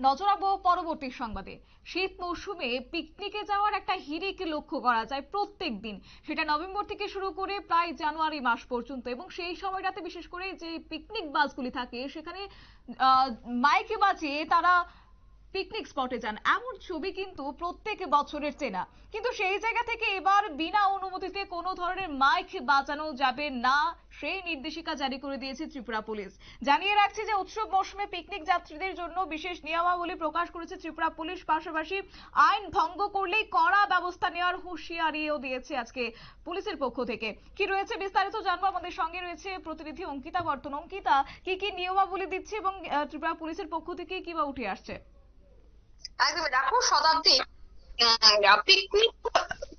নজর রাখব পরবর্তী সংবাদে। শীত মৌসুমে পিকনিকে যাওয়ার একটা হিরিক লক্ষ্য করা যায় প্রত্যেক দিন সেটা নভেম্বর থেকে শুরু করে প্রায় জানুয়ারি মাস পর্যন্ত এবং সেই সময়টাতে বিশেষ করে যে পিকনিক বাসগুলি থাকে, সেখানে মাইকে বাজিয়ে তারা পিকনিক স্পটে যান। এমন ছবি কিন্তু প্রত্যেক বছরের চেনা। কিন্তু সেই জায়গা থেকে এবার বিনা অনুমতিতে কোনো ধরনের মাইক বাজানো যাবে না, সেই নির্দেশিকা জারি করে দিয়েছে ত্রিপুরা পুলিশ। জানিয়ে রাখছি যে উৎসব মৌসুমে পিকনিক যাত্রীদের জন্য বিশেষ নিয়মাবলী প্রকাশ করেছে ত্রিপুরা পুলিশ। পাশাপাশি আইন ভঙ্গ করলেই কড়া ব্যবস্থা নেওয়ার হুঁশিয়ারিও দিয়েছে আজকে পুলিশের পক্ষ থেকে। কি রয়েছে বিস্তারিত জানব? আমাদের সঙ্গে রয়েছে প্রতিনিধি অঙ্কিতা বর্তন। অঙ্কিতা, কি কি নিয়মাবলী দিচ্ছে এবং ত্রিপুরা পুলিশের পক্ষ থেকে কি বা উঠে আসছে? একদম দেখো শতাব্দী পিকনিক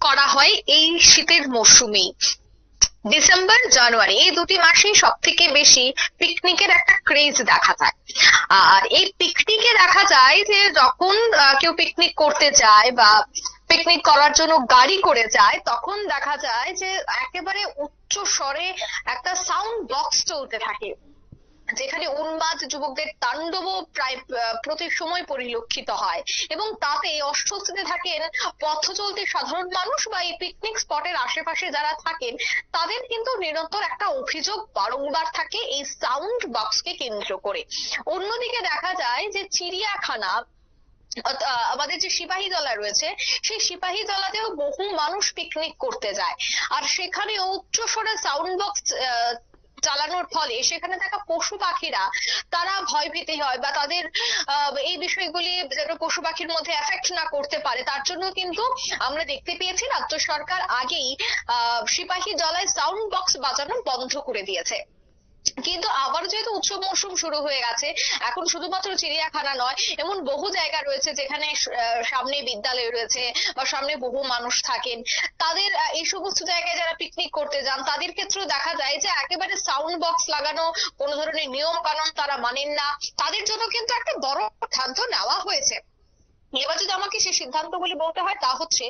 করা হয় এই শীতের মরশুমেই ডিসেম্বর, জানুয়ারি, এই দুটি মাসেই সব থেকে বেশি পিকনিকের একটা ক্রেজ দেখা যায়। আর এই পিকনিকে দেখা যায় যে যখন কেউ পিকনিক করতে যায় বা পিকনিক করার জন্য গাড়ি করে যায়, তখন দেখা যায় যে একেবারে উচ্চ স্বরে একটা সাউন্ড বক্স চলতে থাকে। যেখানে উন্মাদ যুবকদের তাণ্ডবও প্রায় প্রতি সময় পরিলক্ষিত হয়। এবং তাতে অস্বস্তিতে থাকেন পথ চলতে সাধারণ মানুষ বা এই পিকনিক স্পটের আশেপাশে যারা থাকেন, তাদের কিন্তু নিরন্তর একটা অভিযোগ বারংবার থাকে এই সাউন্ড বক্সকে কেন্দ্র করে। অন্যদিকে দেখা যায় যে চিড়িয়াখানা আমাদের যে সিপাহী জলা রয়েছে, সেই সিপাহী জলাতেও বহু মানুষ পিকনিক করতে যায়। আর সেখানে উচ্চ স্বরে সাউন্ড বক্স চালানোর ফলে সেখানে থাকা পশু পাখিরা, তারা ভয় ভয়ভীতি হয় বা তাদের এই বিষয়গুলি যেন পশু পাখির মধ্যে এফেক্ট না করতে পারে, তার জন্য কিন্তু আমরা দেখতে পেয়েছি রাজ্য সরকার আগেই, আহ, সিপাহী জলায় সাউন্ড বক্স বাজানো বন্ধ করে দিয়েছে। কিন্তু আবার যেহেতু উৎসব মৌসুম শুরু হয়ে গেছে, এখন শুধুমাত্র চিড়িয়াখানা নয়, এমন বহু জায়গা রয়েছে যেখানে সামনে বিদ্যালয় রয়েছে বা সামনে বহু মানুষ থাকেন। তাদের এই সমস্ত জায়গায় যারা পিকনিক করতে যান, তাদের ক্ষেত্রেও দেখা যায় যে একেবারে সাউন্ড বক্স লাগানো, কোনো ধরনের নিয়ম কানুন তারা মানেন না। তাদের জন্য কিন্তু একটা বড় সিদ্ধান্ত নেওয়া হয়েছে। এবার যদি আমাকে সেই সিদ্ধান্তগুলি বলতে হয় তা হচ্ছে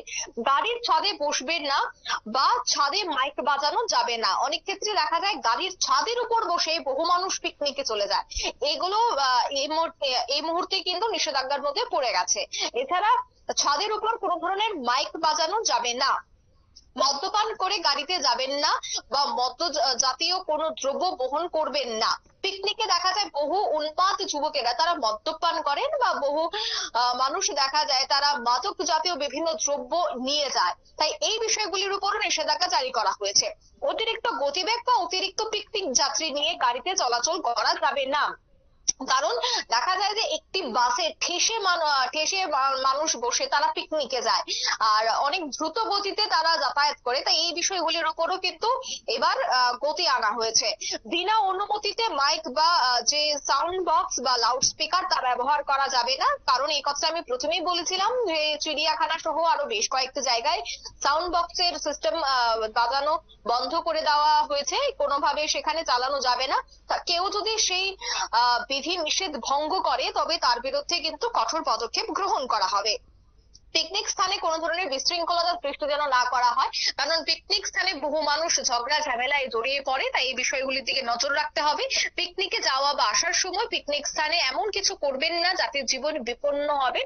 গাড়ির ছাদে বসবেন না বা ছাদে মাইক বাজানো যাবে না। অনেক ক্ষেত্রে দেখা যায় গাড়ির ছাদের উপর বসে বহু মানুষ পিকনিকে চলে যায়। এগুলো আহ, এই মুহূর্তে এই মুহূর্তে কিন্তু নিষেধাজ্ঞার মধ্যে পড়ে গেছে। এছাড়া ছাদের উপর কোনো ধরনের মাইক বাজানো যাবে না। মদ্যপান করে গাড়িতে যাবেন না বা মদ্য জাতীয় কোনো দ্রব্য বহন করবেন না। পিকনিকে দেখা যায় বহু উন্মাদ যুবকেরা, তারা মদ্যপান করেন বা বহু মানুষ দেখা যায় তারা মাদক জাতীয় বিভিন্ন দ্রব্য নিয়ে যায়। তাই এই বিষয়গুলির উপরও নিষেধাজ্ঞা জারি করা হয়েছে। অতিরিক্ত গতিবেগ বা অতিরিক্ত পিকনিক যাত্রী নিয়ে গাড়িতে চলাচল করা যাবে না। কারণ দেখা যায় যে একটি বাসে ঠেসে ঠেসে মানুষ বসে তারা পিকনিকে যায়। আর অনেক দ্রুত গতিতে তারা যাতায়াত করে, তাই এই বিষয়গুলির উপরও কিন্তু এবার গতি আনা হয়েছে। বিনা অনুমতিতে মাইক বা যে সাউন্ড বক্স বা লাউড স্পিকার তা ব্যবহার করা যাবে না। কারণ এই কথাটা আমি প্রথমেই বলেছিলাম যে চিড়িয়াখানা সহ আরও বেশ কয়েকটি জায়গায় সাউন্ড বক্সের সিস্টেম বাজানো বন্ধ করে দেওয়া হয়েছে। কোনোভাবে সেখানে চালানো যাবে না। কেউ যদি সেই বিধি নিষেধ ভঙ্গ করে তবে তার বিরুদ্ধে কিন্তু কঠোর পদক্ষেপ গ্রহণ করা হবে। পিকনিক স্থানে কোনো ধরনের বিশৃঙ্খলতার সৃষ্টি যেন না করা হয়, কারণ পিকনিক স্থানে বহু মানুষ ঝগড়া, ঝামেলায় জড়িয়ে পড়ে, তাই এই বিষয়গুলির দিকে নজর রাখতে হবে। পিকনিকে যাওয়া বা আসার সময় পিকনিক স্থানে এমন কিছু করবেন না যাতে জীবন বিপন্ন হবে।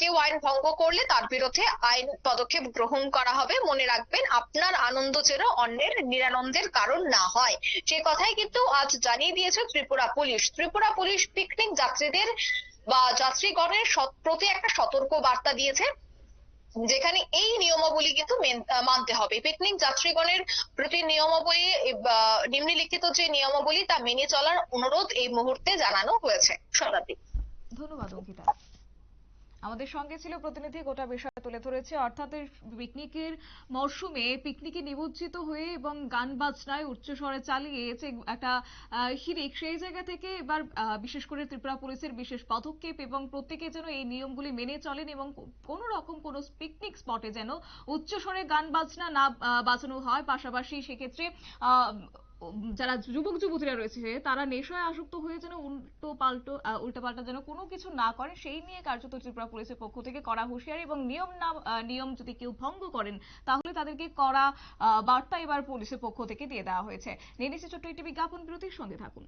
কেউ আইন ভঙ্গ করলে তার বিরুদ্ধে আইন পদক্ষেপ গ্রহণ করা হবে। মনে রাখবেন, আপনার আনন্দ যেন অন্যের নিরানন্দের কারণ না হয়। সে কথাই কিন্তু আজ জানিয়ে দিয়েছে Tripura police. Tripura police picnic যাত্রীদের বা যাত্রীগণের প্রতি একটা সতর্ক বার্তা দিয়েছে, যেখানে এই নিয়মাবলী কিন্তু মেন- মানতে হবে। পিকনিক যাত্রীগণের প্রতি নিয়মাবলী নিম্নলিখিত যে নিয়মাবলী তা মেনে চলার অনুরোধ এই মুহূর্তে জানানো হয়েছে। শতাব্দী ধন্যবাদ, অঙ্কিতা। আমাদের সঙ্গে ছিল প্রতিনিধি গোটা বিষয় তুলে ধরেছে। অর্থাৎ পিকনিকের মরশুমে পিকনিকে নিমজ্জিত হয়ে এবং গান বাজনায় উচ্চস্বরে চালিয়ে যে একটা হিড়িক। সেই জায়গা থেকে এবার বিশেষ করে ত্রিপুরা পুলিশের বিশেষ পদক্ষেপ এবং প্রত্যেকে যেন এই নিয়মগুলি মেনে চলেন এবং কোনো রকম কোনো পিকনিক স্পটে যেন উচ্চস্বরে গান বাজনা না বাজানো হয়। পাশাপাশি সেক্ষেত্রে যারা যুবক যুবতীরা রয়েছে তারা নেশায় আসক্ত হয়ে যেন উল্টো পাল্টো উল্টো পাল্টা যেন কোনো কিছু না করে, সেই নিয়ে কার্যত ত্রিপুরা পুলিশের পক্ষ থেকে করা হুঁশিয়ারি এবং নিয়ম না নিয়ম যদি কেউ ভঙ্গ করেন, তাহলে তাদেরকে করা বার্তা এবার পুলিশের পক্ষ থেকে দিয়ে দেওয়া হয়েছে। নিয়ে নিচ্ছে ছোট্ট একটি বিজ্ঞাপন বিরতির সঙ্গে থাকুন।